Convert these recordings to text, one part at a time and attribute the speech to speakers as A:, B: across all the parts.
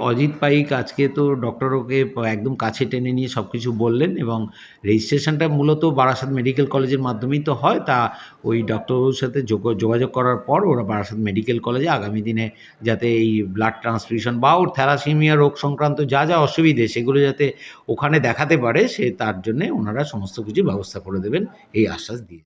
A: অজিত পাইক আজকে তো ডক্টর ওকে একদম কাছে টেনে নিয়ে সব কিছু বললেন এবং রেজিস্ট্রেশনটা মূলত বারাসাত মেডিকেল কলেজের মাধ্যমেই তো হয়। তা ওই ডক্টরবাবুর সাথে যোগ- যোগাযোগ করার পর ওরা বারাসাত মেডিকেল কলেজে আগামী দিনে যাতে এই ব্লাড ট্রান্সফিউশন বা ওর থ্যালাসেমিয়া রোগ সংক্রান্ত যা যা অসুবিধে সেগুলো যাতে ওখানে দেখাতে পারে, সে তার জন্যে ওনারা সমস্ত কিছু ব্যবস্থা করে দেবেন, এই আশ্বাস দিয়ে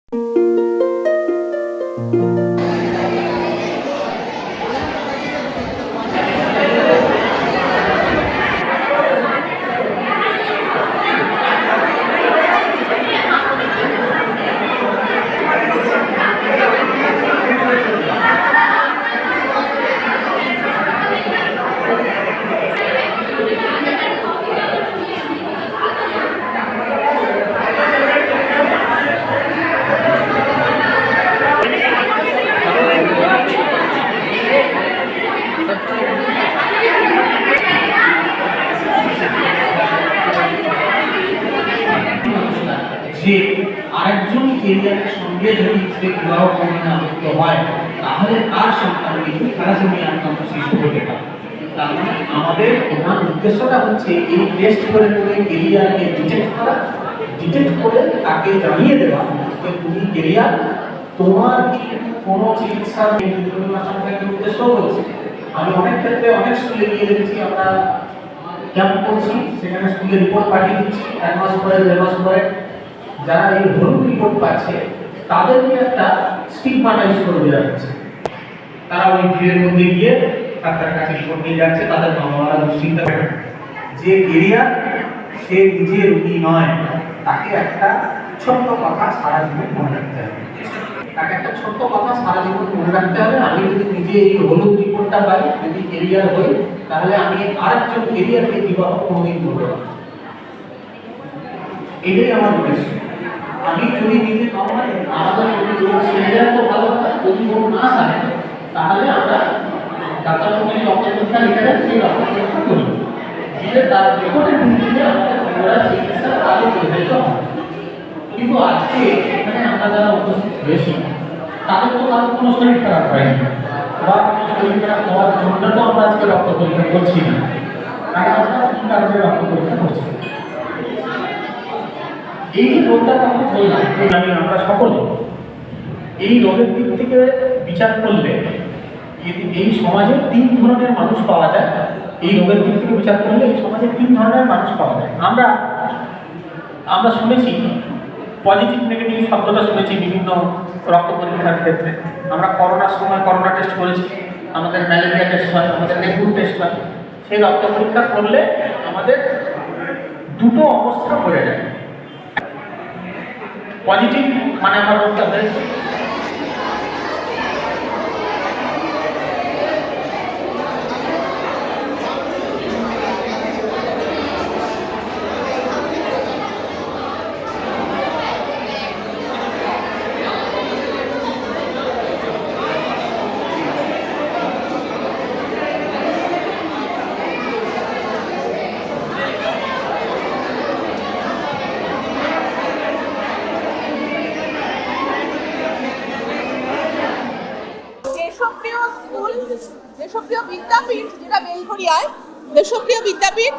B: যে আরেকজন কেরিয়ারের সঙ্গে যদি সে বিবাহ পরিণামিত হয় তাহলে তার সন্তান কিন্তু থ্যালাসেমিয়া আক্রান্ত শিশু হতে পারে আমাদের প্রধান উদ্দেশ্যটা হচ্ছে এই টেস্ট করে করে কেরিয়ারকে ডিটেক্ট করা ডিটেক্ট করে তাকে জানিয়ে দেওয়া যে তুমি কেরিয়ার তোমার কি কোনো চিকিৎসা সঙ্গে উদ্দেশ্য হচ্ছে আমি অনেক ক্ষেত্রে অনেক স্কুলে গিয়ে দেখেছি আমরা ক্যাম্প করছি সেখানে স্কুলে রিপোর্ট পাঠিয়ে দিচ্ছি এক মাস পরে দেড় মাস পরে যারা এই হলুদ রিপোর্ট পাচ্ছে তাদেরকে একটা স্টিগমাটাইজ করে দেওয়া হচ্ছে। তারা ওই ভিড়ের মধ্যে গিয়ে ডাক্তারের কাছে নিয়ে যাচ্ছে, তাদের মারা দুশ্চিন্তা যে কেরিয়ার সে নিজে রুগী নয়, তাকে একটা ছোট্ট কথা সারা জীবন মনে রাখতে হবে। তাকে একটা ছোট্ট কথা সারা জীবন মনে রাখতে হবে, আমি যদি নিজে এই হলুদ রিপোর্টটা পাই, যদি কেরিয়ার হই, তাহলে আমি আরেকজন কেরিয়ারকে বিবাহ কোনোদিন করব না। এটাই আমার উদ্দেশ্য। আমি যদি নিজে নর্মাল আমাদের যদি ভালো যদি কোনো না থাকে তাহলে আমরা ডাক্তার যদি রক্ত পরীক্ষা লিখে দেন সেই রক্ত পরীক্ষা করি। দিলে তার রিপোর্টের ভিত্তিতে পুনরায় চিকিৎসা আরও প্রভাবিত হয় কিন্তু আজকে এখানে আমরা যারা উপস্থিত হয়েছি, তাদের তো কারও কোনো শরীর খারাপ হয়নি বা কোনো শরীর খারাপ হওয়ার জন্য তো আমরা আজকে রক্ত পরীক্ষা করছি না। তাই আমরা কি কারণে রক্ত পরীক্ষা করছি? এই যে রোগটার কথা বললাম আমরা সকলে এই রোগের দিক থেকে বিচার করলে এই- সমাজে তিন ধরনের মানুষ পাওয়া যায়। এই রোগের দিক থেকে বিচার করলে এই সমাজে তিন ধরনের মানুষ পাওয়া যায়। আমরা আমরা শুনেছি পজিটিভ নেগেটিভ শব্দটা শুনেছি বিভিন্ন রক্ত পরীক্ষার ক্ষেত্রে। আমরা করোনার সময় করোনা টেস্ট করেছি। আমাদের ম্যালেরিয়া টেস্ট হয়, আমাদের ডেঙ্গু টেস্ট হয়। সেই রক্ত পরীক্ষা করলে আমাদের দুটো অবস্থা হয়ে যায়। পজিটিভ মানে আমার রোগটা হয়েছে
C: দেশপ্রিয় স্কুল দেশপ্রিয় বিদ্যাপীঠ যেটা দেশপ্রিয় বিদ্যাপীঠ।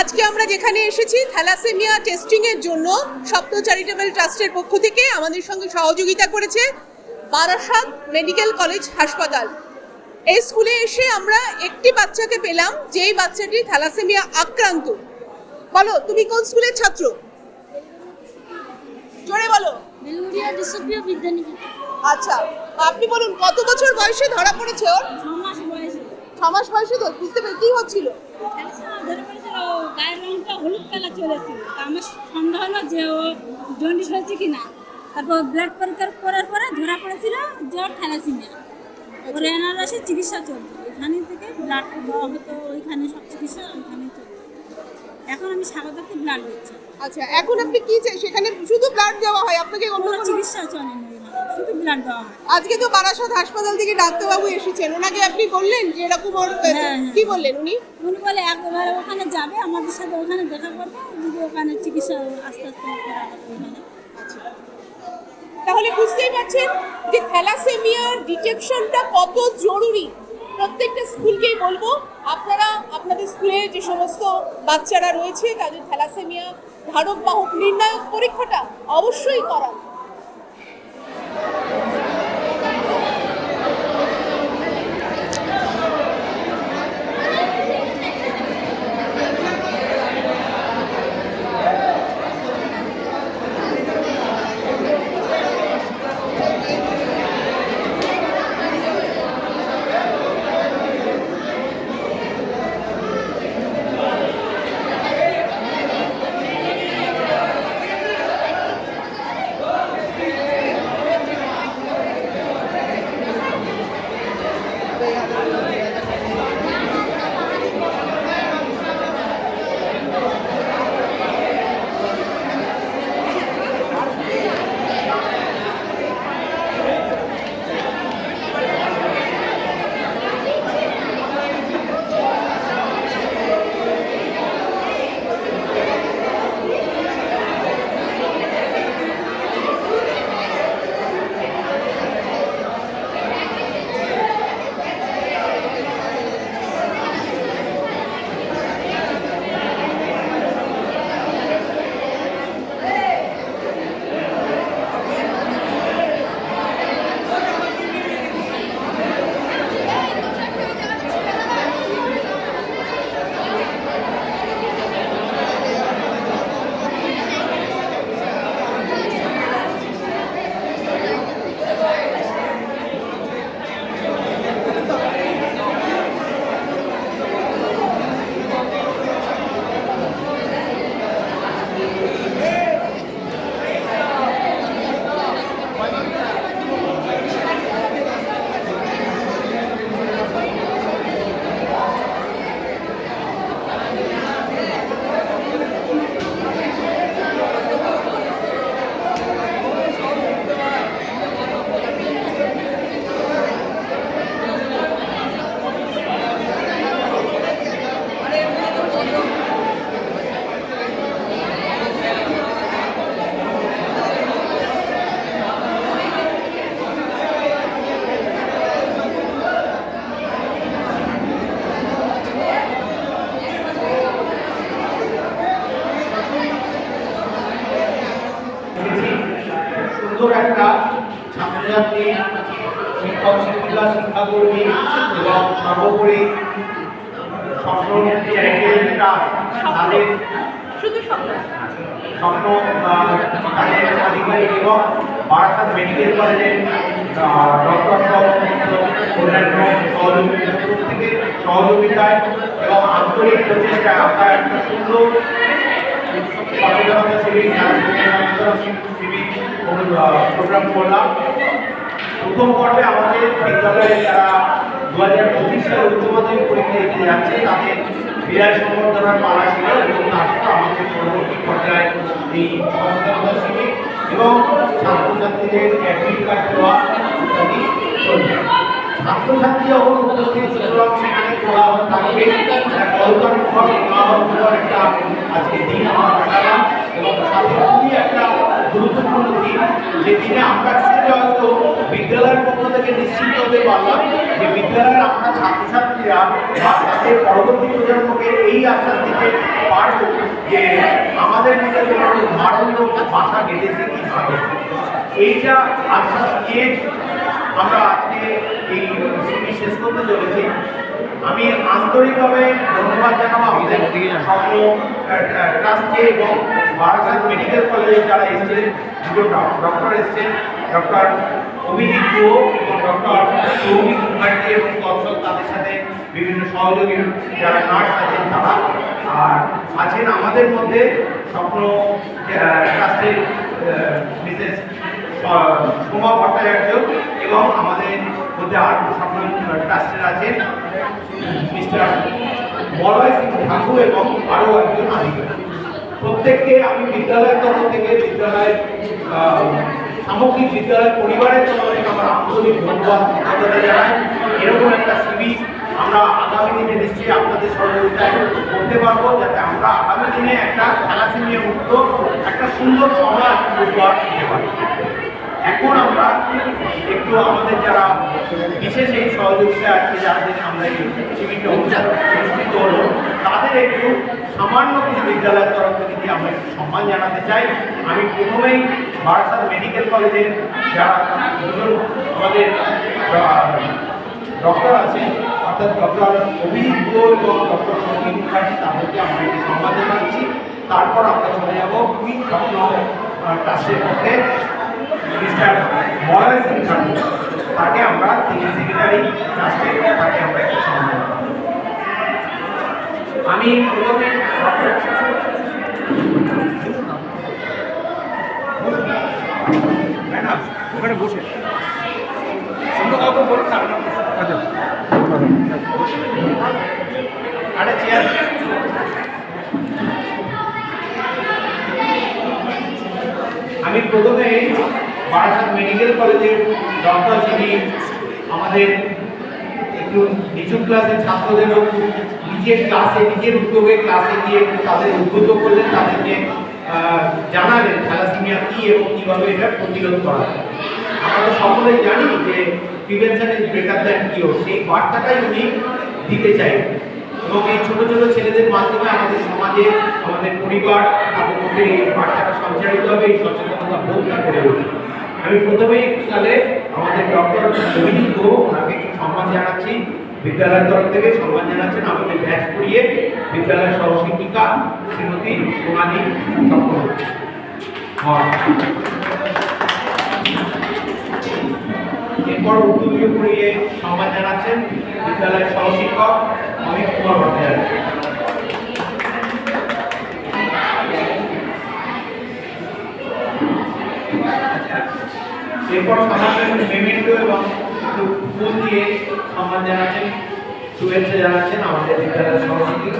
C: আজকে আমরা যেখানে এসেছি থ্যালাসেমিয়া টেস্টিং এর জন্য সপ্ত চ্যারিটেবল ট্রাস্টের পক্ষ থেকে আমাদের সঙ্গে সহযোগিতা করেছে বারাসাত মেডিকেল কলেজ হাসপাতাল। এই স্কুলে এসে আমরা একটি বাচ্চাকে পেলাম যেই বাচ্চাটি থ্যালাসেমিয়া আক্রান্ত। বলো তুমি কোন স্কুলের ছাত্র? জোরে বলো। আচ্ছা আপনি বলুন কত বছর বয়সে ধরা পড়েছে ওর?
D: ছ মাস বয়সে
C: তো বুঝতে পেরে কি হচ্ছিল?
D: গায়ের রংটা হলুদ কালার চলেছিল আমার সন্দেহ হলো যে ও জন্ডিস হয়েছে কি না তারপর ব্লাড পরীক্ষা করার পরে ধরা পড়েছিল ওর থ্যালাসিমিয়া। ওর এনআরএসে চিকিৎসা চলতো ওইখানে থেকে ব্লাড হতো ওইখানে সব চিকিৎসা ওইখানে চলতো এখন আমি স্বাগতাতে ব্লাড দিচ্ছি।
C: আচ্ছা এখন আপনি কি চাই সেখানে শুধু ব্লাড দেওয়া হয়? আপনাকে অন্য
D: কোনো
C: কোনো-
D: চিকিৎসা চলেনি। ওইখানে শুধু ব্লাড দেওয়া হয়।
C: আজকে তো বারাসাত হাসপাতাল থেকে ডাক্তারবাবু এসেছেন। ওনাকে আপনি বললেন যে এরকম ওর
D: হ্যাঁ, হ্যাঁ।
C: কি বললেন উনি?
D: উনি বলে একবার ওখানে যাবে আমাদের সাথে ওখানে দেখা করবে যদি ওখানে চিকিৎসা আস্তে আস্তে করা হবে
C: আচ্ছা। তাহলে বুঝতেই পারছেন যে থ্যালাসেমিয়ার ডিটেকশনটা কত জরুরি। প্রত্যেকটা স্কুলকেই বলব আপনারা আপনাদের স্কুলে যে সমস্ত বাচ্চারা রয়েছে তাদের থ্যালাসেমিয়া ধারক বাহক নির্ণায়ক পরীক্ষাটা অবশ্যই করান।
E: স্বপ্ন আধিকারিক এবং বারাসাত মেডিকেল কলেজের ডক্টর সহ অন্যান্য সহযোগিতা প্রত্যেকে সহযোগিতায় এবং আন্তরিক প্রচেষ্টায় আমরা একটা সুন্দর সচেতনতা প্রোগ্রাম করলাম। প্রথম পর্বে আমাদের বিদ্যালয়ে যারা দু হাজার পঁচিশ সালে উচ্চ মাধ্যমিক পরীক্ষা দিতে যাচ্ছে, তাদের বিরাট সম্বর্ধনার পালা ছিল এবং তারপর আমাদের পরবর্তী পর্যায়ে এই সচেতনতা এবং ছাত্রছাত্রীদের অ্যাডমিট কার্ড দেওয়া ইত্যাদি চলবে। ছাত্রছাত্রী যখন উপস্থিত একটা আজকে দিন আমরা কাটালাম এবং খুবই একটা গুরুত্বপূর্ণ দিন যে দিনে আমরা হয়তো বিদ্যালয়ের পক্ষ থেকে নিশ্চিত হতে পারলাম যে বিদ্যালয়ের আমরা ছাত্রছাত্রীরা বা তাদের পরবর্তী প্রজন্মকে এই আশ্বাস দিতে পারব যে আমাদের মধ্যে কোনো মারণীয় ভাষা গেঁথেছে কীভাবে এইটা আশ্বাস দিয়ে আমরা আজকে এই শেষ করতে চলেছি। আমি আন্তরিকভাবে ধন্যবাদ জানাব আমাদের স্বপ্ন ট্রাস্টকে এবং বারাসাত মেডিকেল কলেজে যারা এসেছেন দুটো ডক্টর এসেছেন, ডক্টর অভিজিৎ গুহ এবং ডক্টর সৌমিক মুখার্জি এবং কৌশল তাদের সাথে বিভিন্ন সহযোগী যারা নার্স আছেন তারা। আর আছেন আমাদের মধ্যে স্বপ্ন ট্রাস্টের বিশেষ সোমা ভট্টাচার্য এবং আমাদের মধ্যে আর স্বপ্ন ট্রাস্টের আছেন, মিস্টার মলয় সিং ঠাকুর এবং আরও একজন আধিকারিক। প্রত্যেককে আমি বিদ্যালয়ের তরফ থেকে বিদ্যালয়ের সামগ্রিক বিদ্যালয়ের পরিবারের তরফ থেকে আমার আন্তরিক ধন্যবাদ, কৃতজ্ঞতা জানাই। এরকম একটা শিবির আমরা আগামী দিনে নিশ্চয়ই আপনাদের সহযোগিতায় করতে পারব, যাতে আমরা আগামী দিনে একটা থ্যালাসেমিয়া মুক্ত একটা সুন্দর সমাজ উপহার দিতে পারি এখন আমরা একটু আমাদের যারা বিশেষ এই সহযোগিতা আছে, যাদের আমরা এই শিবিরটা অনুষ্ঠিত হলো সামান্য কিছু বিদ্যালয়ের তরফ থেকে দিয়ে আমরা একটু সম্মান জানাতে চাই। আমি প্রথমেই বারাসাত মেডিকেল কলেজের যারা আমাদের ডক্টর আছেন, অর্থাৎ ডক্টর অভিজিৎ গোল এবং ডক্টর সংগীত মুখার্জি, তাদেরকে আমরা একটু সম্মান জানাচ্ছি। তারপর আমরা চলে যাব কুইক স্বপ্ন ট্রাস্টের মধ্যে। মিস্টার মলয় সিং ঠাকুর তাকে আমরা তিনি সেক্রেটারি ট্রাস্টের তাকে আমরা একটু সম্মান আমি প্রথমে আচ্ছা। আমি প্রথমে বারাসাত মেডিকেল কলেজের ডক্টর যিনি আমাদের একটু নিচু ক্লাসের ছাত্রদেরও নিজের ক্লাসে নিজের উদ্যোগে ক্লাসে গিয়ে তাদের উদ্বুদ্ধ করলেন, তাদেরকে জানালেন থ্যালাসিমিয়া কী এবং কীভাবে এটা প্রতিরোধ করা যায়। আমরা সকলেই জানি যে prevention is better than cure সেই বার্তাটাই উনি দিতে চাই এবং এই ছোটো ছোটো ছেলেদের মাধ্যমে আমাদের সমাজে, আমাদের পরিবার, তাদের মধ্যে এই বার্তাটা সঞ্চারিত হবে, এই সচেতনতা বোধটা করে ওঠে আমি প্রথমেই তাহলে আমাদের ডক্টর অভিজিৎ গো ওনাকে একটু সম্মান জানাচ্ছি। বিদ্যালয়ের তরফ থেকে সম্মান জানাচ্ছেন। আমাদের ব্যাচ করিয়ে বিদ্যালয়ের সহশিক্ষিকা শ্রীমতী চক্রবর্তী। হয়। এরপর উদ্যোগীয় করিয়ে সম্মান জানাচ্ছেন বিদ্যালয়ের সহশিক্ষক অমিত কুমার ভট্টাচার্য। এরপর সাধারণ পেমেন্টও এবং একটু ফুল দিয়ে সম্মান জানাচ্ছেন, শুভেচ্ছা জানাচ্ছেন আমাদের বিদ্যালয়ের চক্রবর্তী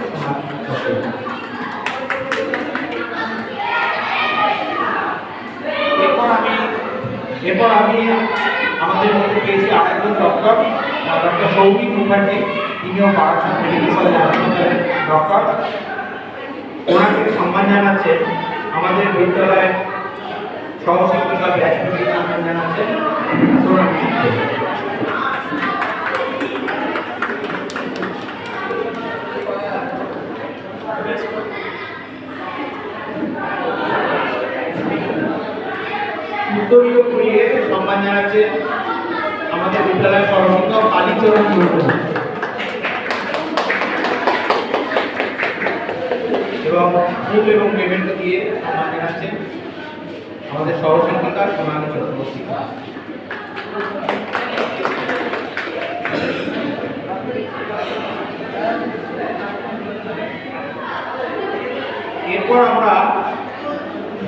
E: এরপর আমি এরপর আমি আমাদের মধ্যে পেয়েছি আরেকজন ডক্টর ডক্টর সৌমিক মুখার্জি, তিনিও বারাসাত মেডিকেল ডক্টর ওনাকে সম্মান জানাচ্ছেন আমাদের বিদ্যালয়ের সহশিক্ষিকা ব্যাচগুলির সম্মান জানাচ্ছেন উত্তরীয় আমাদের বিদ্যালয়ের সর্বশিক্ষক কালীচরণ মুর্মু এবং ফুল এবং পেমেন্ট দিয়ে সম্মান জানাচ্ছেন আমাদের সহশিক্ষিকা সোনালী চক্রবর্তী এরপর আমরা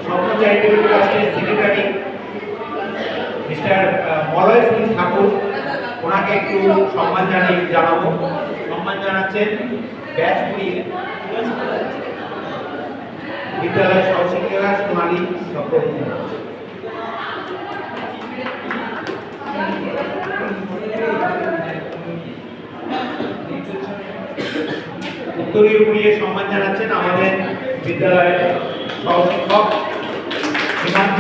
E: স্বপ্ন চ্যারিটেবল ট্রাস্টের সেক্রেটারি মিস্টার মলয় সিং ঠাকুর, ওনাকে একটু সম্মান জানিয়ে জানাব। সম্মান জানাচ্ছেন কুড়িয়ে। বিদ্যালয়ের সহশিক্ষিকা সোনালী চক্রবর্তী উত্তরীয় কুড়িয়ে সম্মান জানাচ্ছেন আমাদের বিদ্যালয়ের সহশিক্ষক সীমান্ত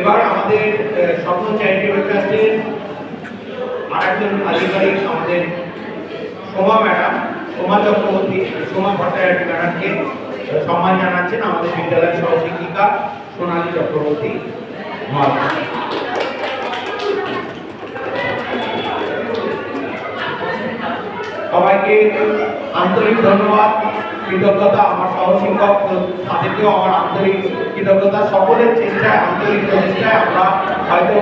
E: এবার আমাদের স্বপ্ন চ্যারিটেবল ট্রাস্টের আরেকজন আধিকারিক আমাদের সোমা ম্যাডাম, সোমা চক্রবর্তী, সোমা ভট্টাচার্য ম্যাডামকে সম্মান জানাচ্ছেন আমাদের বিদ্যালয়ের সহশিক্ষিকা সোনালী চক্রবর্তী। সবাইকে আন্তরিক ধন্যবাদ কৃতজ্ঞতা, আমার সহশিক্ষক, তাদেরকেও আমার আন্তরিক কৃতজ্ঞতা। সকলের চেষ্টায়, আন্তরিক প্রচেষ্টায় আমরা হয়তো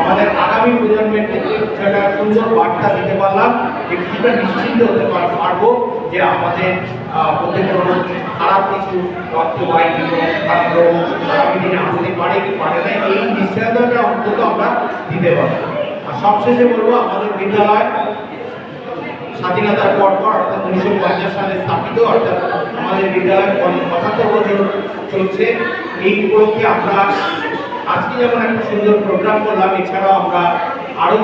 E: আমাদের আগামী প্রজন্মের ক্ষেত্রে সেটা সুন্দর বার্তা দিতে পারলাম, যে কিছুটা নিশ্চিন্ত হতে পারব যে আমাদের মধ্যে খারাপ কিছু রক্তবাহিনী খারাপ রোগ আগামী দিনে আসতে পারে কি পারে না, এই নিশ্চয়তাটা অন্তত আমরা দিতে পারব। আর সবশেষে বলব, আমাদের বিদ্যালয় স্বাধীনতার পর পর অর্থাৎ উনিশশো পঞ্চাশ সালে স্থাপিত অর্থাৎ আমাদের বিদ্যালয় পঁচাত্তর বছর চলছে। এই উপলক্ষে আমরা আজকে যেমন একটা সুন্দর প্রোগ্রাম করলাম, এছাড়াও আমরা আরও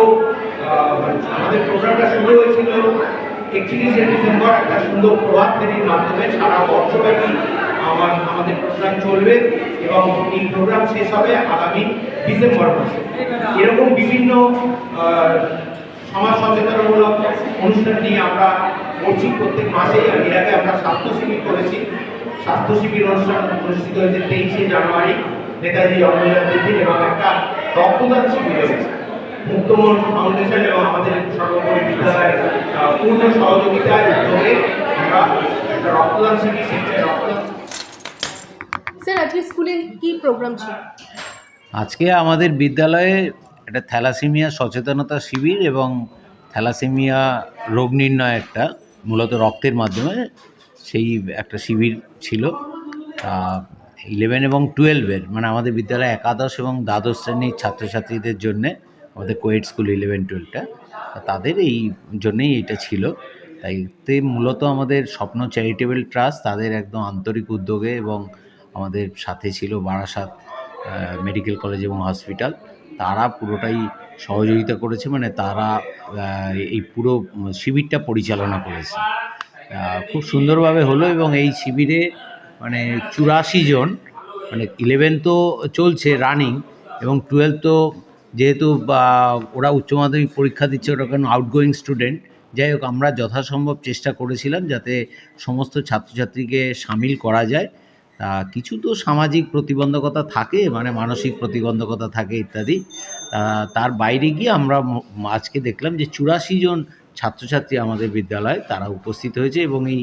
E: আমাদের প্রোগ্রামটা শুরু হয়েছিল একত্রিশে ডিসেম্বর, একটা সুন্দর প্রভাত ফেরির মাধ্যমে। সারা বর্ষব্যাপী আমার, আমাদের প্রোগ্রাম চলবে এবং এই প্রোগ্রাম শেষ হবে আগামী ডিসেম্বর মাসে। এরকম বিভিন্ন সমাজ সচেতনমূলক অনুষ্ঠান নিয়ে আমরা করছি প্রত্যেক মাসে এর আগে আমরা স্বাস্থ্য শিবির করেছি। স্বাস্থ্য শিবির অনুষ্ঠান অনুষ্ঠিত হয়েছে তেইশে জানুয়ারি। নেতাজি জন্মজয়ন্তীর দিন এবং একটা রক্তদান শিবির হয়েছে। মুক্তমন ফাউন্ডেশন এবং আমাদের সর্বোপরি বিদ্যালয়ের পূর্ণ সহযোগিতায় উদ্যোগে আমরা একটা রক্তদান শিবির স্বেচ্ছায় রক্তদান
C: স্যার আজকে স্কুলে কি প্রোগ্রাম ছিল?
A: আজকে আমাদের বিদ্যালয়ে একটা থ্যালাসেমিয়া সচেতনতা শিবির এবং থ্যালাসেমিয়া রোগ নির্ণয় একটা, মূলত রক্তের মাধ্যমে সেই একটা শিবির ছিল ইলেভেন এবং টুয়েলভের মানে আমাদের বিদ্যালয়ে একাদশ এবং দ্বাদশ শ্রেণির ছাত্রছাত্রীদের জন্যে, আমাদের কোয়েট স্কুল ইলেভেন টুয়েলভটা তাদের এই জন্যেই এটা ছিল। তাই এতে মূলত আমাদের স্বপ্ন চ্যারিটেবল ট্রাস্ট তাদের একদম আন্তরিক উদ্যোগে এবং আমাদের সাথে ছিল বারাসাত মেডিকেল কলেজ এবং হসপিটাল তারা পুরোটাই সহযোগিতা করেছে মানে তারা এই পুরো শিবিরটা পরিচালনা করেছে। খুব সুন্দরভাবে হলো এবং এই শিবিরে মানে চুরাশি জন মানে ইলেভেন তো চলছে রানিং এবং টুয়েলভ তো যেহেতু ওরা উচ্চ মাধ্যমিক পরীক্ষা দিচ্ছে ওরা কারণ আউটগোয়িং স্টুডেন্ট যাই হোক, আমরা যথাসম্ভব চেষ্টা করেছিলাম যাতে সমস্ত ছাত্রছাত্রীকে সামিল করা যায়। তা কিছু তো সামাজিক প্রতিবন্ধকতা থাকে মানে মানসিক প্রতিবন্ধকতা থাকে ইত্যাদি। তার বাইরে গিয়ে আমরা আজকে দেখলাম যে চুরাশি জন ছাত্রছাত্রী আমাদের বিদ্যালয়ে তারা উপস্থিত হয়েছে এবং এই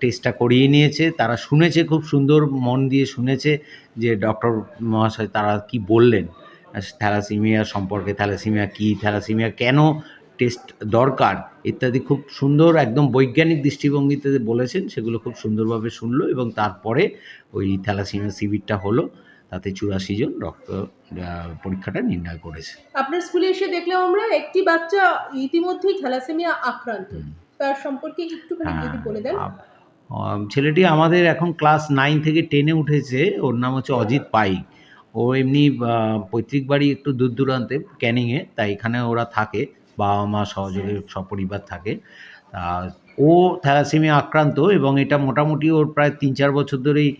A: টেস্টটা করিয়ে নিয়েছে। তারা শুনেছে, খুব সুন্দর মন দিয়ে শুনেছে যে ডক্টর মহাশয় তারা কি বললেন? থ্যালাসিমিয়া সম্পর্কে, থ্যালাসিমিয়া কী, থ্যালাসিমিয়া কেন টেস্ট দরকার ইত্যাদি খুব সুন্দর একদম বৈজ্ঞানিক দৃষ্টিভঙ্গিতে বলেছেন সেগুলো খুব সুন্দরভাবে শুনলো এবং তারপরে ওই থ্যালাসিমিয়া শিবিরটা হলো তাতে চুরাশি জন রক্ত পরীক্ষাটা নির্ণয় করেছে।
C: আপনার স্কুলে এসে দেখলাম আমরা একটি বাচ্চা ইতিমধ্যেই থ্যালাসেমিয়া আক্রান্ত। তার সম্পর্কে একটুখানি
A: হ্যাঁ,
C: যদি বলে দেন।
A: ছেলেটি আমাদের এখন ক্লাস নাইন থেকে টেনে উঠেছে ওর নাম হচ্ছে অজিত পাইক ও এমনি পৈতৃক বাড়ি একটু দূর দূরান্তে ক্যানিংয়ে তাই এখানে ওরা থাকে। বাবা মা সহযোগে সপরিবার থাকে। তা ও থ্যালাসেমিয়া আক্রান্ত এবং এটা মোটামুটি ওর প্রায় তিন চার বছর ধরেই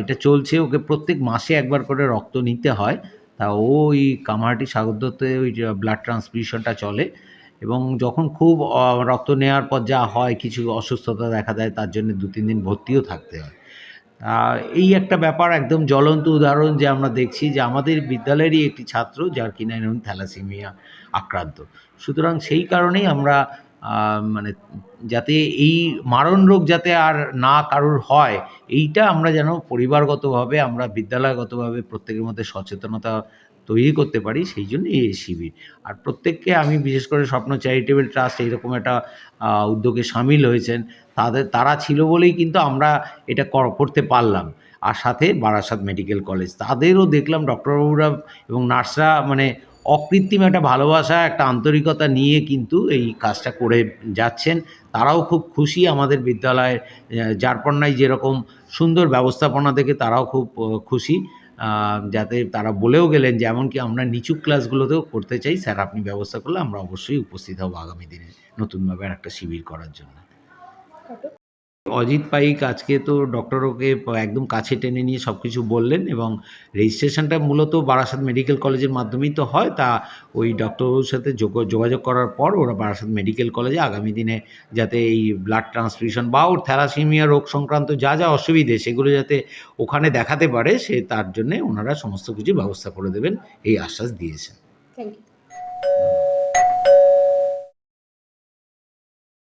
A: এটা চলছে। ওকে প্রত্যেক মাসে একবার করে রক্ত নিতে হয়। তা ওই কামারহাটি সাগরদত্তে ওই ব্লাড ট্রান্সফিউশনটা চলে এবং যখন খুব রক্ত নেওয়ার পর যা হয় কিছু অসুস্থতা দেখা দেয় তার জন্য দু তিন দিন ভর্তিও থাকতে হয়। এই একটা ব্যাপার একদম জ্বলন্ত উদাহরণ যে আমরা দেখছি যে আমাদের বিদ্যালয়েরই একটি ছাত্র যার কিনা এরকম থ্যালাসেমিয়া। আক্রান্ত। সুতরাং সেই কারণেই আমরা মানে যাতে এই মারণ রোগ যাতে আর না কারোর হয়, এইটা আমরা যেন পরিবারগতভাবে, আমরা বিদ্যালয়গতভাবে প্রত্যেকের মধ্যে সচেতনতা তৈরি করতে পারি, সেই জন্য এই শিবির। আর প্রত্যেককে আমি বিশেষ করে স্বপ্ন চ্যারিটেবল ট্রাস্ট এইরকম একটা উদ্যোগে সামিল হয়েছেন। তাদের, তারা ছিল বলেই কিন্তু আমরা এটা কর- করতে পারলাম। আর সাথে বারাসাত মেডিকেল কলেজ, তাদেরও দেখলাম ডক্টরবাবুরা এবং নার্সরা মানে অকৃত্রিম একটা ভালোবাসা, একটা আন্তরিকতা নিয়ে কিন্তু এই কাজটা করে যাচ্ছেন। তারাও খুব খুশি আমাদের বিদ্যালয়ের যারপন্নায় যেরকম সুন্দর ব্যবস্থাপনা দেখে তারাও খুব খুশি। যাতে তারা বলেও গেলেন যে, এমনকি আমরা নিচু ক্লাসগুলোতেও করতে চাই। স্যার, আপনি ব্যবস্থা করলে আমরা অবশ্যই উপস্থিত হব আগামী দিনে নতুনভাবে একটা শিবির করার জন্য। অজিত পাইক আজকে তো ডক্টর ওকে একদম কাছে টেনে নিয়ে সব কিছু বললেন এবং রেজিস্ট্রেশনটা মূলত বারাসাত মেডিকেল কলেজের মাধ্যমেই তো হয়। তা ওই ডক্টরের সাথে যোগ- যোগাযোগ করার পর ওরা বারাসাত মেডিকেল কলেজে আগামী দিনে যাতে এই ব্লাড ট্রান্সফিউশন বা ওর থ্যালাসেমিয়া রোগ সংক্রান্ত যা যা অসুবিধে সেগুলো যাতে ওখানে দেখাতে পারে, সে তার জন্যে ওনারা সমস্ত কিছু ব্যবস্থা করে দেবেন, এই আশ্বাস দিয়েছেন।
C: Thank you